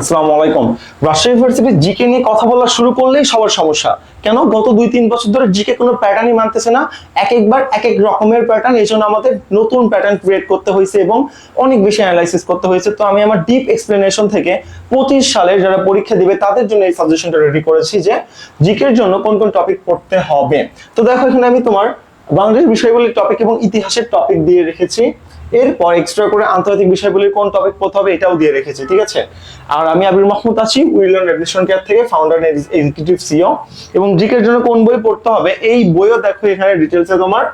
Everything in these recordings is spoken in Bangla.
আসসালামু আলাইকুম। রাজশাহী ইউনিভার্সিটি জিকে নিয়ে কথা বলা শুরু করলেই সবার সমস্যা। কেন গত দুই তিন বছর ধরে জিকে কোনো প্যাটার্নই মানতেছে না? এক একবার এক এক রকমের প্যাটার্ন এই জন্য আমাদের নতুন প্যাটার্ন ক্রিয়েট করতে হয়েছে এবং অনেক বেশি অ্যানালাইসিস করতে হয়েছে। তো আমি আমার ডিপ এক্সপ্লেনেশন থেকে পঁচিশ সালে যারা পরীক্ষা দিবে, তাদের জন্য এই সাজেশনটা রেডি করেছি যে জিকের জন্য কোন কোন টপিক পড়তে হবে। তো দেখো, এখানে আমি তোমার বাংলাদেশ বিষয়গুলির টপিক এবং ইতিহাসের টপিক দিয়ে রেখেছি। এরপর এক্সট্রা করে আন্তর্জাতিক বিষয়গুলির কোন টপিক পড়তে হবে এটাও দিয়ে রেখেছি, ঠিক আছে? আর আমি আবির মাহমুদ আছি উইলিয়াম এডমিশন কেয়ার থেকে ফাউন্ডার এক্সিকিউটিভ সিও এবং জিকের জন্য কোন বই পড়তে হবে, এই বইও দেখো এখানে ডিটেলসে তোমার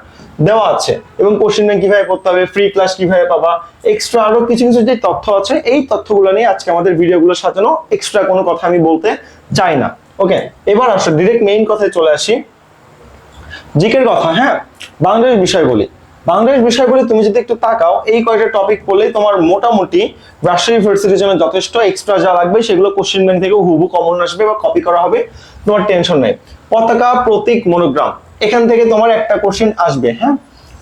দেওয়া আছে। এবং কোশ্চেন ব্যাংক কীভাবে পড়তে হবে ফ্রি ক্লাস কীভাবে পাবা এক্সট্রা আরও কিছু কিছু যে তথ্য আছে, এই তথ্যগুলো নিয়ে আজকে আমাদের ভিডিওগুলো সাজানো এক্সট্রা কোনো কথা আমি বলতে চাই না। ওকে এবার আসো ডিরেক্ট মেইন কথায় চলে আসি। জিকের কথা হ্যাঁ? বাংলাদেশ বিষয় বলি বাংলাদেশ বিষয় তুমি যদি একটু তাকাও, এই কয়েকটা টপিক পড়লে তোমার মোটামুটি রাষ্ট্রীয় ইউনিভার্সিটির জন্য যথেষ্ট এক্সট্রা যা লাগবে সেগুলো কোশ্চেন ব্যাংক থেকে হুবু কমন আসবে বা কপি করা হবে, তোমার টেনশন নেই। পতাকা প্রতীক মনোগ্রাম এখান থেকে তোমার একটা কোশ্চেন আসবে হ্যাঁ?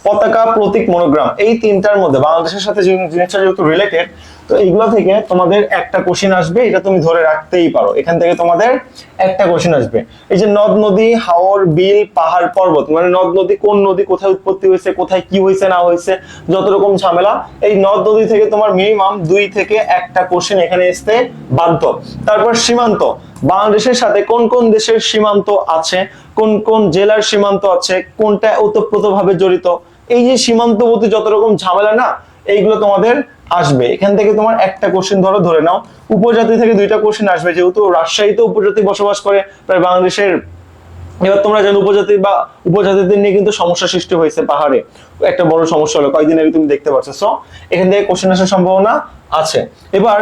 পতাকা প্রতীক মনোগ্রাম এই তিনটার মধ্যে বাংলাদেশের সাথে জিনিসটা যেহেতু রিলেটেড তো এইগুলো থেকে তোমাদের একটা কোশ্চেন আসবে, এটা তুমি ধরে রাখতেই পারো। এখান থেকে তোমাদের একটা কোশ্চেন আসবে। এই যে নদ, নদী, হাওর, বিল, পাহাড়, পর্বত মানে নদ, নদী কোন নদী, কোথায় উৎপত্তি হয়েছে, কোথায় কি হয়েছে, না হয়েছে, যত রকম ঝামেলা, এই নদ, নদী থেকে তোমার মিনিমাম দুই থেকে একটা কোশ্চেন এখানে আসতে বাধ্য। তারপর সীমান্ত, বাংলাদেশের সাথে কোন কোন দেশের সীমান্ত আছে, কোন কোন জেলার সীমান্ত আছে, কোনটা ওতপ্রোতভাবে জড়িত, এই যে সীমান্তবর্তী যত রকম ঝামেলা না, এইগুলো তোমাদের আসবে। এখান থেকে তোমার একটা কোশ্চেন ধরো, ধরে নাও। উপজাতি থেকে দুইটা কোশ্চেন আসবে। যেহেতু রাজশাহীতে উপজাতি বসবাস করে প্রায় বাংলাদেশের এবার তোমরা জানো, উপজাতি বা উপজাতিদের নিয়ে কিন্তু সমস্যা সৃষ্টি হয়েছে পাহাড়ে। একটা বড় সমস্যা হলো, কয়েকদিন আগে তুমি দেখতে পাচ্ছ সো এখান থেকে কোশ্চেন আসার সম্ভাবনা আছে। এবার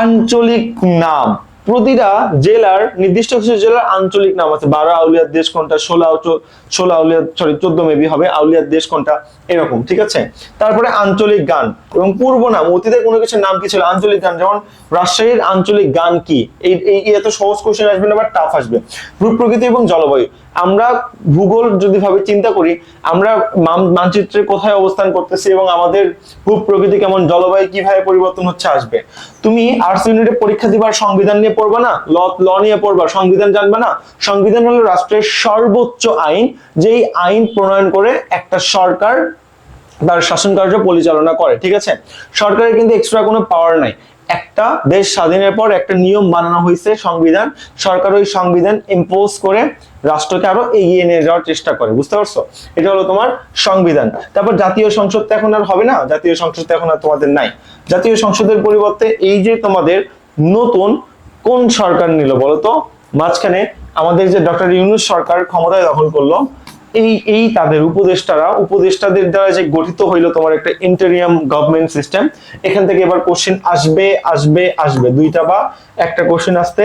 আঞ্চলিক নাম। প্রতিটা জেলার, নির্দিষ্ট কিছু জেলার আঞ্চলিক নাম আছে। বারো আউলিয়ার দেশ কোনটা, ষোলো ষোলো আউলিয়ার সরি চোদ্দ মেবি হবে, আউলিয়ার দেশ কোনটা, এরকম, ঠিক আছে? তারপরে আঞ্চলিক গান এবং পূর্ব নাম, অতীতে কোনো কিছু নাম কি ছিল? আঞ্চলিক গান, যেমন রাজশাহীর আঞ্চলিক গান কি? এই এই এত সহজ কোশ্চেন আসবে না বা টাফ আসবে। রূপ, প্রকৃতি এবং জলবায়ু। আমরা ভূগোল যদি ভাবে চিন্তা করি, আমরা মান- মানচিত্রে কোথায় অবস্থান করতেছি এবং আমাদের ভূ প্রকৃতি কেমন, জলবায়ু কীভাবে পরিবর্তন হচ্ছে, আসবে। তুমি আর্টস ইউনিটে পরীক্ষা দিবার সংবিধান নিয়ে পড়বা না? ল ল নিয়ে পড়বা, সংবিধান জানবা না? সংবিধান হলো রাষ্ট্রের সর্বোচ্চ আইন, যেই আইন প্রণয়ন করে একটা সরকার তার শাসন কার্য পরিচালনা করে, ঠিক আছে? সরকারের কিন্তু এক্সট্রা কোনো পাওয়ার নাই। একটা দেশ স্বাধীনের পর একটা নিয়ম বানানো হয়েছে সংবিধান। সরকার ওই সংবিধান ইম্পোজ করে রাষ্ট্রকে আরও এগিয়ে নিয়ে যাওয়ার চেষ্টা করে, বুঝতে পারছ? এটা হলো তোমার সংবিধান। তারপর জাতীয় সংসদ তো এখন আর হবে না, জাতীয় সংসদ তো এখন আর তোমাদের নাই। জাতীয় সংসদের পরিবর্তে এই যে তোমাদের নতুন কোন সরকার নিল বলতো মাঝখানে আমাদের যে ডক্টর ইউনুস সরকার ক্ষমতায় দখল করল এই এই তাদের উপদেষ্টারা, উপদেষ্টাদের দ্বারা যে গঠিত হইল তোমার একটা ইন্টেরিয়াম গভর্নমেন্ট সিস্টেম এখান থেকে এবার কোশ্চেন আসবে আসবে আসবে। দুইটা বা একটা কোশ্চেন আসতে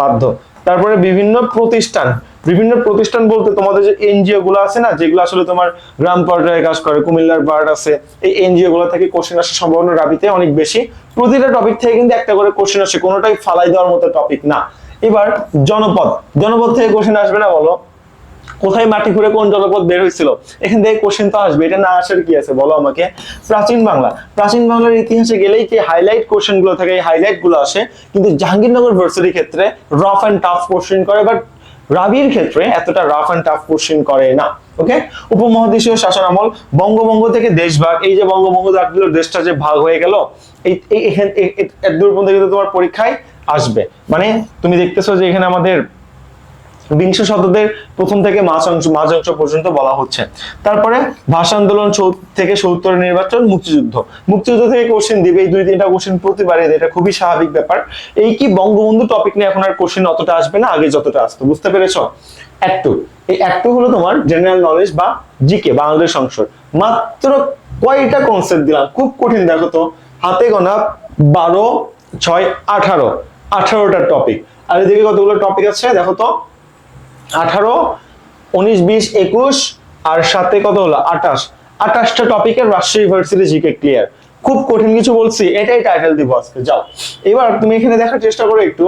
বাধ্য। তারপরে বিভিন্ন প্রতিষ্ঠান বিভিন্ন প্রতিষ্ঠান বলতে তোমাদের যে এনজিও গুলো আছে না, যেগুলো আসলে তোমার গ্রাম পর্যায়ে কাজ করে, কুমিল্লার বার্ড আছে, এই এনজিও গুলো থেকে কোশ্চেন আসার সম্ভাবনা রাবিতে অনেক বেশি। প্রতিটা টপিক থেকে কিন্তু একটা করে কোশ্চেন আসে, কোনোটাই ফালাই দেওয়ার মতো টপিক না। এবার জনপদ জনপদ থেকে কোশ্চেন আসবে না বলো? কোথায় মাটি ঘুরে কোন জলপথ বের হয়েছিল? এখান থেকে কোশ্চেন তো আসবে, এটা না আসার কি আছে বলো আমাকে? প্রাচীন বাংলা, প্রাচীন বাংলার ইতিহাসে গেলেই যে হাইলাইট কোশ্চেনগুলো থাকে, এই হাইলাইটগুলো আসে। কিন্তু জাহাঙ্গীরনগর ভার্সিটির ক্ষেত্রে রাফ অ্যান্ড টাফ কোশ্চেন করে বাট রাবির ক্ষেত্রে এতটা রাফ অ্যান্ড টাফ কোশ্চেন করে না ওকে উপমহাদেশীয় শাসন আমল বঙ্গবঙ্গ থেকে দেশভাগ এই যে বঙ্গবঙ্গ রাখল দেশটা যে ভাগ হয়ে গেল, এই এখান দূর পর্যন্ত কিন্তু তোমার পরীক্ষায় আসবে। মানে তুমি দেখতেছো যে এখানে আমাদের বিংশ শতাব্দীর প্রথম থেকে মাঝ অংশ মাঝ পর্যন্ত বলা হচ্ছে। তারপরে ভাষা আন্দোলন থেকে সত্তরের নির্বাচন মুক্তিযুদ্ধ। মুক্তিযুদ্ধ থেকে কোশ্চেন দিবে। এই দুই তিনটা কোশ্চেন প্রতিবারে এটা খুবই স্বাভাবিক ব্যাপার। এই কি বঙ্গবন্ধু টপিক নিয়ে এখন আর কোশ্চেন অতটা আসবে না? আগে যতটা আসতো। বুঝতে পেরেছ? একটু। এই একটু হলো তোমার জেনারেল নলেজ বা জিকে বাংলাদেশ সংসদ। মাত্র কয়টা কনসেপ্ট দিলাম? খুব কঠিন, দেখো তো। হাতে গোনা বারো, ছয়, আঠারো। আঠারোটা টপিক আর এদিকে কতগুলো টপিক আছে? দেখো তো। আঠারো, উনিশ, বিশ, একুশ, আর সাথে কত হলো? আঠাশ। আঠাশটা টপিকের রাজশাহী ইউনিভার্সিটি জিকে ক্লিয়ার খুব কঠিন কিছু বলছি, এটাই টাইটেল দিব আজকে, যাও। এবার তুমি এখানে দেখার চেষ্টা করো একটু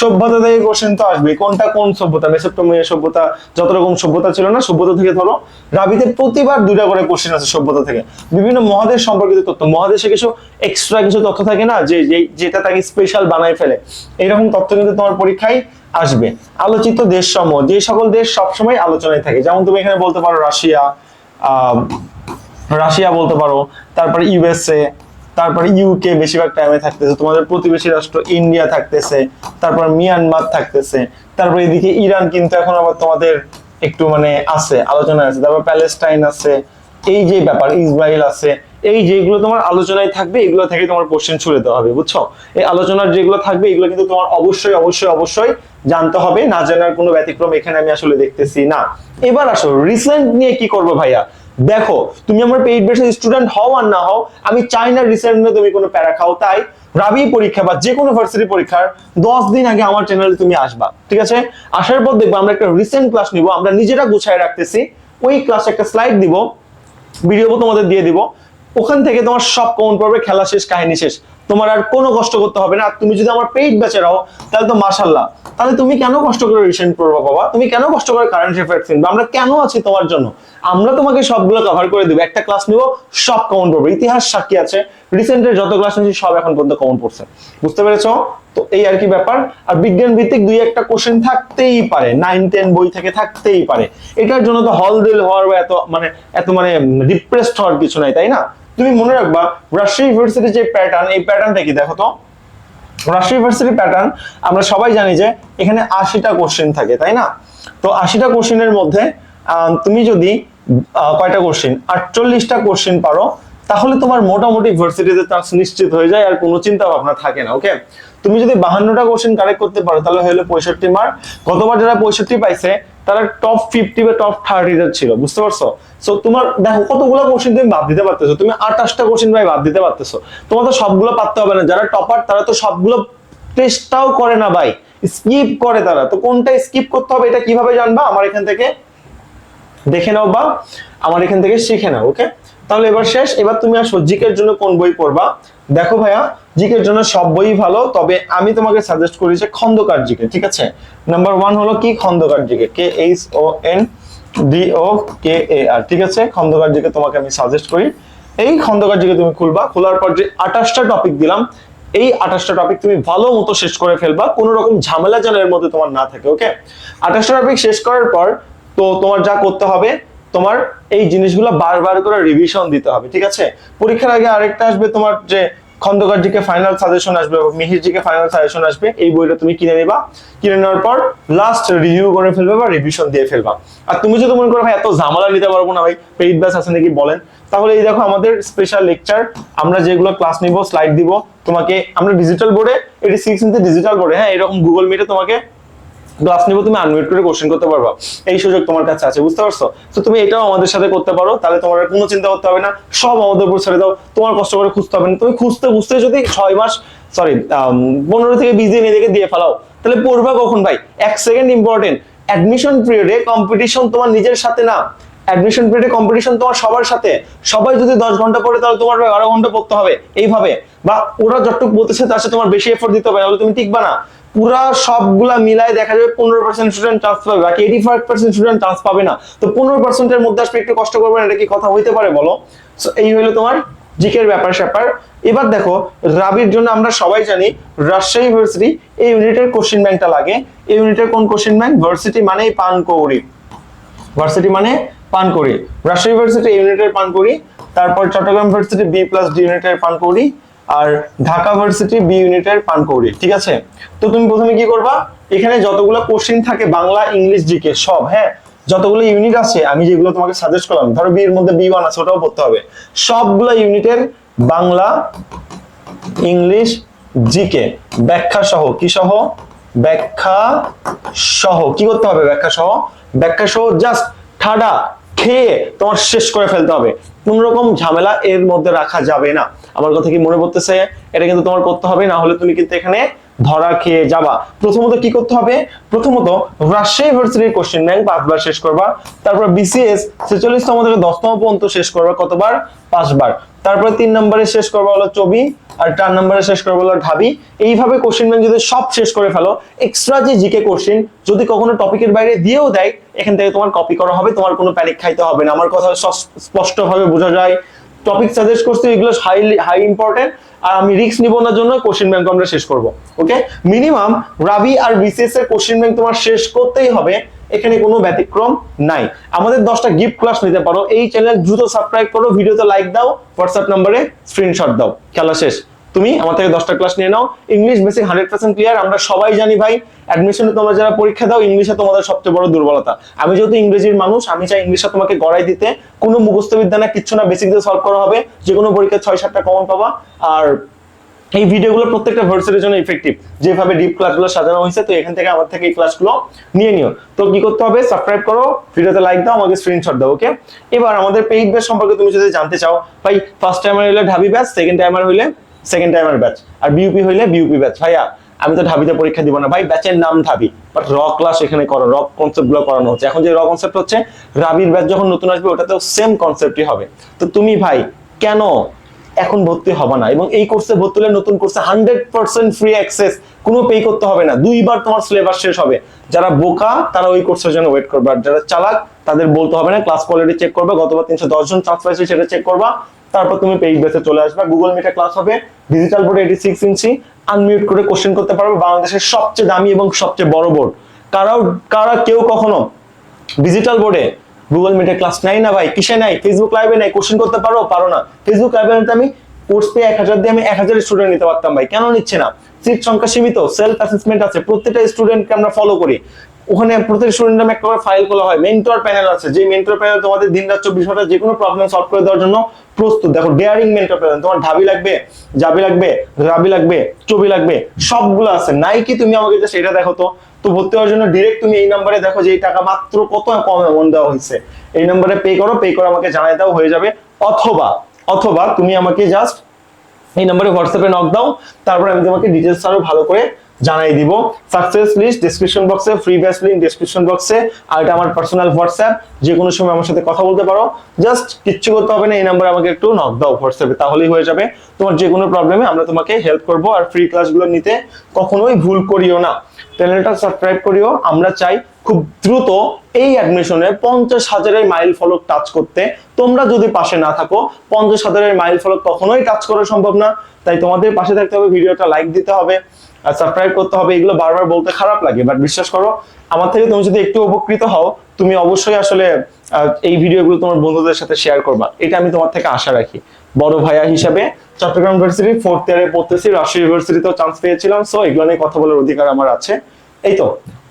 সভ্যতা থেকে কোশ্চেন তো আসবে কোনটা কোন সভ্যতা, মেসোপটেমিয়া সভ্যতা, যত রকম সভ্যতা ছিল না, সভ্যতা থেকে ধরো রাবিতে প্রতিবার দুটা করে কোশ্চেন আছে সভ্যতা থেকে। বিভিন্ন মহাদেশ সম্পর্কিত তথ্য, মহাদেশে কিছু এক্সট্রা কিছু তথ্য থাকে না, যে যেটা তাকে স্পেশাল বানায় ফেলে, এরকম তথ্য কিন্তু তোমার পরীক্ষায় আসবে। আলোচিত দেশ সমূহ যে সকল দেশ সবসময় আলোচনায় থাকে, যেমন তুমি এখানে বলতে পারো রাশিয়া রাশিয়া বলতে পারো তারপরে ইউএসএ তারপরে ইউকে বেশিরভাগ টাইমে থাকতেছে। তোমাদের প্রতিবেশী রাষ্ট্র ইন্ডিয়া থাকতেছে, তারপর মিয়ানমার থাকতেছে, তারপর এদিকে ইরান কিন্তু এখন আবার তোমাদের একটু মানে আছে, আলোচনায় আছে। তারপর প্যালেস্টাইন আছে, এই যে ব্যাপার ইসরায়েল আছে, এই যেগুলো তোমার আলোচনায় থাকবে, এগুলো থেকে তোমার কোশ্চেন ছুড়ে দেওয়া হবে, বুঝছ? এই আলোচনার যেগুলো থাকবে, এগুলো কিন্তু তোমার অবশ্যই অবশ্যই অবশ্যই জানতে হবে, না জানার কোনো ব্যতিক্রম এখানে আমি আসলে দেখতেছি না। এবার আসো রিসেন্ট নিয়ে কি করব ভাইয়া? দেখো, তুমি আমার পেইড বেসের স্টুডেন্ট হও আর না হও, আমি চাই না রিসেন্টলি তুমি কোনো প্যারা খাও। তাই রাবি পরীক্ষা বা যে কোনো ভার্সিটি পরীক্ষার দশ দিন আগে আমার চ্যানেলে তুমি আসবা, ঠিক আছে? আসার পর দেখব আমরা একটা রিসেন্ট ক্লাস নিব, আমরা নিজেরা গুছায় রাখতেছি। ওই ক্লাস একটা স্লাইড দিব ভিডিও তোমাদের দিয়ে দিব। ওখান থেকে তোমার সব কমন পড়বে খেলা শেষ, কাহিনী শেষ। তোমার আর কোনো কষ্ট করতে হবে না। তুমি যদি আমার পেইড ব্যাচে রাও, তাহলে তো মাশাল্লাহ তাহলে তুমি কেন কষ্ট করে রিসেন্ট পড়বা বাবা? তুমি কেন কষ্ট করে কারেন্ট অ্যাফেয়ার্স কিনবে? আমরা কেন আছি তোমার জন্য? আমরা তোমাকে সবগুলো কভার করে দেবো। একটা ক্লাস নিব, সব কমন পড়বে ইতিহাস সাক্ষী আছে। রিসেন্টের যত ক্লাস নিয়েছি, সব এখন পর্যন্ত কমন পড়ছে বুঝতে পেরেছ? তো এই আর কি ব্যাপার। আর বিজ্ঞান ভিত্তিক দুই একটা কোশ্চেন থাকতেই পারে। নাইন টেন বই থেকে থাকতেই পারে। এটার জন্য তো হল দিল হওয়ার এত মানে এত মানে ডিপ্রেসড হওয়ার কিছু নাই, তাই না? তুমি মনে রাখবা রাজশাহী ইউনিভার্সিটির যে প্যাটার্ন এই প্যাটার্নটা কি দেখো তো? রাজশাহী ইউনিভার্সিটির প্যাটার্ন আমরা সবাই জানি যে এখানে আশিটা কোশ্চেন থাকে, তাই না? তো আশিটা কোশ্চেনের মধ্যে তুমি যদি কয়টা কোশ্চেন আটচল্লিশটা কোশ্চেন পারো, তাহলে তোমার মোটামুটি ভার্সিটিতে চান্স নিশ্চিত হয়ে যায় আর কোনো চিন্তা ভাবনা থাকে না ওকে তুমি যদি বাহান্নটা কোশ্চেন কারেক্ট করতে পারো, তাহলে হলো পঁয়ষট্টি মার্ক গতবার যারা পঁয়ষট্টি পাইছে তারা টপ ফিফটি বা টপ থার্টিতে ছিল, বুঝতে পারছ? সো তোমার দেখো কতগুলো কোশ্চেন তুমি বাদ দিতে পারতেছো, তুমি আঠাশটা কোশ্চেন ভাই বাদ দিতে পারতেছো। তোমার তো সবগুলো পারতে হবে না, যারা টপার তারা তো সবগুলো টেস্টটাও করে না ভাই স্কিপ করে তারা। তো কোনটা স্কিপ করতে হবে এটা কীভাবে জানবা? আমার এখান থেকে দেখে নাও বা আমার এখান থেকে শিখে নাও ওকে তাহলে এবার শেষ, এবার তুমি আসো, জিকের জন্য কোন বই পড়বা? দেখো ভাইয়া জিকের জন্য সব বই ভালো, তবে আমি তোমাকে সাজেস্ট করি যে খন্দকার জিকে, ঠিক আছে? নাম্বার ওয়ান হলো কি Khondokar GK? K H O N D O K A R ঠিক আছে? খন্দকার জিকে তোমাকে আমি সাজেস্ট করি। এই খন্দকার জিকে তুমি খুলবা, খোলার পর যে আঠাশটা টপিক দিলাম, এই আঠাশটা টপিক তুমি ভালো মতো শেষ করে ফেলবা, কোনো রকম ঝামেলা যেন এর মধ্যে তোমার না থাকে ওকে আঠাশটা টপিক শেষ করার পর তো তোমার যা করতে হবে, তোমার এই জিনিসগুলো বারবার করে রিভিশন দিতে হবে, ঠিক আছে? পরীক্ষার আগে আরেকটা আসবে তোমার যে খন্দকার জিকে ফাইনাল সাজেশন আসবে বা মিহির জিকে ফাইনাল সাজেশন আসবে, এই বইটা তুমি কিনে নিবা। কিনে নেওয়ার পর লাস্ট রিভিউ করে ফেলবে বা রিভিশন দিয়ে ফেলবা। আর তুমি যদি মনে করো, ভাই, এত ঝামেলা নিতে পারব না ভাই, পেইড ব্যাচ আছে নাকি? বলেন। তাহলে এই দেখো আমাদের স্পেশাল লেকচার আমরা যেগুলো ক্লাস নিব স্লাইড দিব, তোমাকে আমরা ডিজিটাল বোর্ডে এটি সিক্স ইঞ্চি ডিজিটাল বোর্ডে হ্যাঁ এরকম গুগল মিটে তোমাকে ক্লাস নিব, তুমি আনমিউট করে কোশ্চেন করতে পারবা। এই সুযোগ তোমার কাছে আছে, বুঝতে পারছ? তো তুমি এটাও আমাদের সাথে করতে পারো, তাহলে তোমার কোনো চিন্তা করতে হবে না। সব আমাদের উপর ছেড়ে দাও, তোমার কষ্ট করে খুঁজতে হবে না। তুমি খুঁজতে খুঁজতে যদি ছয় মাস সরি পনেরো থেকে বিশ দিন এদিকে দিয়ে ফেলাও, তাহলে পড়বা কখন ভাই? এক সেকেন্ড ইম্পর্টেন্ট অ্যাডমিশন পিরিয়ডে কম্পিটিশন তোমার নিজের সাথে না। অ্যাডমিশন পিরিয়ডে কম্পিটিশন তোমার সবার সাথে। সবাই যদি দশ ঘণ্টা পড়ে, তাহলে তোমার এগারো ঘণ্টা পড়তে হবে, এইভাবে। বা ওরা যতটুকু বলতেছে, তার সাথে তোমার বেশি এফোর্ট দিতে হবে তাহলে তুমি টিকবা না। পুরা সবগুলা মিলায় দেখা যাবে পনেরো পার্সেন্ট স্টুডেন্ট চান্স পাবে, বাকি eighty five percent student chance পাবে না। তো পনেরো পার্সেন্টের মধ্যে আসবে একটু কষ্ট করবে না এটা কি কথা হইতে পারে বলো? এই হলো তোমার জিকের ব্যাপার স্যাপার। এবার দেখো, রাবির জন্য আমরা সবাই জানি রাজশাহী ইউনিভার্সিটি এই ইউনিটের কোশ্চেন ব্যাংকটা লাগে। এই ইউনিটের কোন কোশ্চেন ব্যাংক ভার্সিটি মানেই পানকৌড়ি। ভার্সিটি মানে পানকৌড়ি। রাজশাহী ইউনিভার্সিটি ইউনিটের পানকৌড়ি। তারপর Chattogram university B plus D ইউনিটের পানকৌড়ি। আর ঢাকা ভার্সিটি বি ইউনিটের পানকৌড়ি, ঠিক আছে? তো তুমি প্রথমে কি করবা? এখানে যতগুলো কোশ্চেন থাকে, বাংলা, ইংলিশ জিকে সব হ্যাঁ? যতগুলো ইউনিট আছে, আমি যেগুলো তোমাকে সাজেস্ট করলাম, ধরো বি এর মধ্যে বি ওয়ান আছে, ওটাও পড়তে হবে। সবগুলো ইউনিটের বাংলা, ইংলিশ জিকে ব্যাখ্যা সহ, কি সহ? ব্যাখ্যা সহ, কি করতে হবে ব্যাখ্যা সহ? ব্যাখ্যা সহ জাস্ট ঠাডা, খেয়ে তোমার শেষ করে ফেলতে হবে। কোন রকম ঝামেলা এর মধ্যে রাখা যাবে না। আমার কথা কি মনে পড়তেছে? এটা কিন্তু তোমার করতে হবে, না হলে তুমি কিন্তু এখানে ধরা খেয়ে যাবা। প্রথমত কি করতে হবে? প্রথমত রাজশাহী ভার্সিটির কোশ্চেন ব্যাংক পাঁচবার শেষ করবা। তারপর বিসিএস ছেচল্লিশতম থেকে দশতম পর্যন্ত শেষ করবা কতবার? পাঁচবার। তারপরে তিন নম্বরে শেষ করবা হলো চবি আর চার নম্বরে শেষ করবা হলো ঢাবি। এইভাবে কোশ্চেন ব্যাংক যদি সব শেষ করে ফেলো এক্সট্রা যে জিকে কোশ্চেন যদি কখনো টপিকের বাইরে দিয়েও দেয়, এখান থেকে তোমার কপি করা হবে, তোমার কোনো প্যানিক খাইতে হবে না। আমার কথা স্পষ্টভাবে বোঝা যায়। টপিক সাজেস্ট করছি, এগুলো হাই হাই ইম্পর্টেন্ট আর আমি রিস্ক নিব না জন্য কোশ্চেন ব্যাংক আমরা শেষ করব ওকে মিনিমাম রাবি আর বিসিএস এর কোশ্চেন ব্যাংক তোমার শেষ করতেই হবে, এখানে কোনো ব্যতিক্রম নাই। আমাদের দশটা গিফট ক্লাস নিতে পারো, এই চ্যানেল দ্রুত সাবস্ক্রাইব করো ভিডিওতে লাইক দাও হোয়াটসঅ্যাপ নম্বরে স্ক্রিনশট দাও। খেলা শেষ। তুমি আমার থেকে দশটা ক্লাস নিয়ে নাও English basic hundred percent clear আমরা সবাই জানি ভাই অ্যাডমিশনে তোমরা যারা পরীক্ষা দাও ইংলিশে তোমাদের সবচেয়ে বড় দুর্বলতা। আমি যেহেতু ইংরেজির মানুষ, আমি চাই ইংলিশে তোমাকে গড়াই দিতে। কোনো মুখস্থ বিদ্যা না, কিচ্ছু না বেসিক দিয়ে সলভ করা হবে। যে কোনো পরীক্ষা ছয়, সাতটা কমন পাবা। আর এই ভিডিওগুলো প্রত্যেকটা ভার্সিটির জন্য ইফেক্টিভ যেভাবে ডিপ ক্লাসগুলো সাজানো হয়েছে, তো এখান থেকে আমার থেকে এই ক্লাসগুলো নিয়ে নিও। তো কি করতে হবে? সাবস্ক্রাইব করো, ভিডিওতে লাইক দাও, আমাকে স্ক্রিনশট দাও ওকে এবার আমাদের পেইড ব্যাচ সম্পর্কে তুমি যদি জানতে চাও, ভাই ফার্স্ট টাইমার হইলে ঢাবি ব্যাচ সেকেন্ড টাইমার হইলে সেকেন্ড টাইমার ব্যাচ আর বিউপি হইলে বিউপি ব্যাচ ভাইয়া আমি তো ঢাবিতে পরীক্ষা দিব না। ভাই, ব্যাচের নাম ঢাবি। বাট র ক্লাস এখানে করো র কনসেপ্টগুলো করানো হচ্ছে। এখন যে র কনসেপ্ট হচ্ছে রাবির ব্যাচ যখন নতুন আসবে, ওটাতেও সেম কনসেপ্টই হবে। তো তুমি ভাই, কেন এখন ভর্তি হবে না? এবং এই কোর্সে ভর্তি হলে নতুন কোর্সে হান্ড্রেড পার্সেন্ট ফ্রি অ্যাক্সেস কোনো পে করতে হবে না। দুইবার তোমার সিলেবাস শেষ হবে। যারা বোকা, তারা ওই কোর্সের জন্য ওয়েট করবে। আর যারা চালাক তাদের বলতে হবে না ক্লাস কোয়ালিটি চেক করবে, গতবার তিনশো দশ জন চান্স পাইছে সেটা চেক করবা, তারপর তুমি পেইড বেসে চলে আসবে গুগল মিটে ক্লাস হবে digital board eighty six inch unmute করে কোশ্চেন করতে পারবে, বাংলাদেশের সবচেয়ে দামি এবং সবচেয়ে বড় বোর্ড কারাও কারা কেউ কখনো ডিজিটাল বোর্ডে গুগল মিটে ক্লাস নাই না ভাই? কিসে নাই ফেসবুক লাইভে নাই কোশ্চেন করতে পারো? পারো না। ফেসবুক লাইভে আমি কোর্স পেয়ে এক হাজার দিয়ে আমি এক হাজার স্টুডেন্ট নিতে পারতাম ভাই। কেন নিচ্ছে না? সিট সংখ্যা সীমিত সেলফ অ্যাসেসমেন্ট আছে। প্রত্যেকটা স্টুডেন্টকে আমরা ফলো করি। ওখানে প্রত্যেক স্টুডেন্ট নামে একটা ফাইল খোলা হয়। মেন্টর প্যানেল আছে। যে মেন্টর প্যানেল তোমাদের দিন রাত চব্বিশ ঘণ্টা যে কোনো প্রবলেম সলভ করে দেওয়ার জন্য প্রস্তুত। দেখো ডেয়ারিং মেন্টর প্যানেল তোমার ঢাবি লাগবে, জাবি লাগবে, রাবি লাগবে, চবি লাগবে, সবগুলো আছে। নাই কি তুমি আমাকে যে সেটা দেখো তো। তো ভর্তি হওয়ার জন্য ডিরেক্ট তুমি এই নাম্বারে দেখো যে এই টাকা মাত্র কত কম অ্যামাউন্ট দেওয়া হয়েছে। এই নাম্বারে পে করো পে করে আমাকে জানাই দাও, হয়ে যাবে। অথবা অথবা তুমি আমাকে জাস্ট এই নাম্বারে হোয়াটসঅ্যাপে নক দাও। তারপর আমি তোমাকে ডিটেলস আরও ভালো করে জানাই দিব। সাকসেস লিস্ট ডেসক্রিপশন বক্সে ফ্রি ব্যাচ লিঙ্ক ডেসক্রিপশন বক্সে আর এটা আমার পার্সোনাল হোয়াটসঅ্যাপ যে কোনো সময় আমার সাথে কথা বলতে পারো। জাস্ট কিচ্ছু করতে হবে না, এই নাম্বারে আমাকে একটু নক দাও হোয়াটসঅ্যাপে তাহলেই হয়ে যাবে। তোমার যে কোনো প্রবলেমে আমরা তোমাকে হেল্প করব, আর ফ্রি ক্লাসগুলো নিতে কখনোই ভুল করিও না। চ্যানেলটা সাবস্ক্রাইব করিও, আমরা চাই খুব দ্রুত এই অ্যাডমিশনে পঞ্চাশ হাজারের মাইল ফলক টাচ করতে। তোমরা যদি পাশে না থাকো, পঞ্চাশ হাজারের মাইল ফলক কখনোই টাচ করা সম্ভব না। তাই তোমাদের পাশে থাকতে হবে, ভিডিওটা লাইক দিতে হবে। আর সাবস্ক্রাইব করতে হবে, এগুলো বারবার বলতে খারাপ লাগে বাট বিশ্বাস করো, আমার থেকে তুমি যদি একটু উপকৃত হও, তুমি অবশ্যই আসলে এই ভিডিওগুলো তোমার বন্ধুদের সাথে শেয়ার করবা। এটা আমি তোমার থেকে আশা রাখি। বড় ভাইয়া হিসাবে চট্টগ্রাম ইউনিভার্সিটি ফোর্থ ইয়ারে পড়তেছি, রাজশাহী ইউনিভার্সিটিতেও চান্স পেয়েছিলাম সো এগুলো নিয়ে কথা বলার অধিকার আমার আছে। এই তো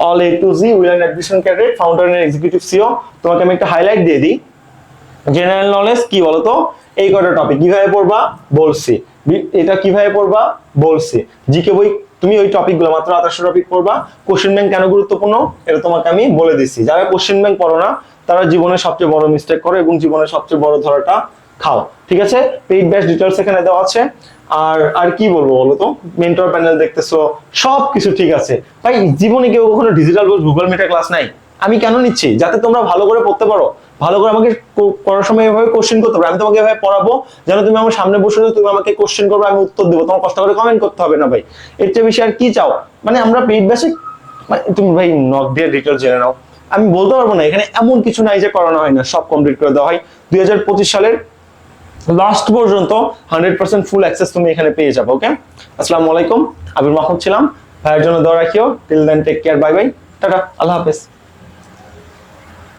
all A to Z will admission cadet founder and executive CEO তোমাকে আমি একটা হাইলাইট দিয়ে দিই। জেনারেল নলেজ কি বলতো? এই কটা টপিক কীভাবে পড়বা? বলছি। এটা কীভাবে পড়বা? বলছি। জিকে বই তুমি ওই টপিকগুলো মাত্র আঠাশো টপিক পড়বা। কোশ্চেন ব্যাংক কেন গুরুত্বপূর্ণ? এটা তোমাকে আমি বলে দিচ্ছি। যারা কোশ্চেন ব্যাংক পড়ো না, তারা জীবনের সবচেয়ে বড় মিস্টেক করে এবং জীবনের সবচেয়ে বড় ধরাটা খাও। ঠিক আছে? পেইড ব্যাচ ডিটেলস এখানে দেওয়া আছে। আর আর কি বলব বলো তো? মেন্টর প্যানেল দেখতেছো সব কিছু ঠিক আছে। ভাই, জীবনে কেউ কখনো ডিজিটাল গুগল মিটার ক্লাস নাই? আমি কেন নিচ্ছি? যাতে তোমরা ভালো করে পড়তে পারো। ভালো করে আমাকে পড়ার সময় এভাবে কোশ্চেন করতে পারো আমি তোমাকে এভাবে পড়াবো যেন তুমি আমার সামনে বসে তুমি আমাকে কোশ্চেন করবে, আমি উত্তর দেবো। তোমার কষ্ট করে কমেন্ট করতে হবে না ভাই। এর চেয়ে বেশি আর কি চাও? মানে আমরা পেইড বেসিক মানে তুমি ভাই নক দিয়ে ডিটেল জেনে নাও। আমি বলতে পারব না, এখানে এমন কিছু নাই যে করানো হয় না। সব কমপ্লিট করে দেওয়া হয়। দুই হাজার পঁচিশ সালের লাস্ট পর্যন্ত হান্ড্রেড পার্সেন্ট ফুল অ্যাক্সেস তুমি এখানে পেয়ে যাবে ওকে আসসালামু আলাইকুম। আবির মাহমুদ ছিলাম। ভাইয়ের জন্য দোয়া রাখিও। Till then take care bye bye tata, আল্লাহ হাফেজ।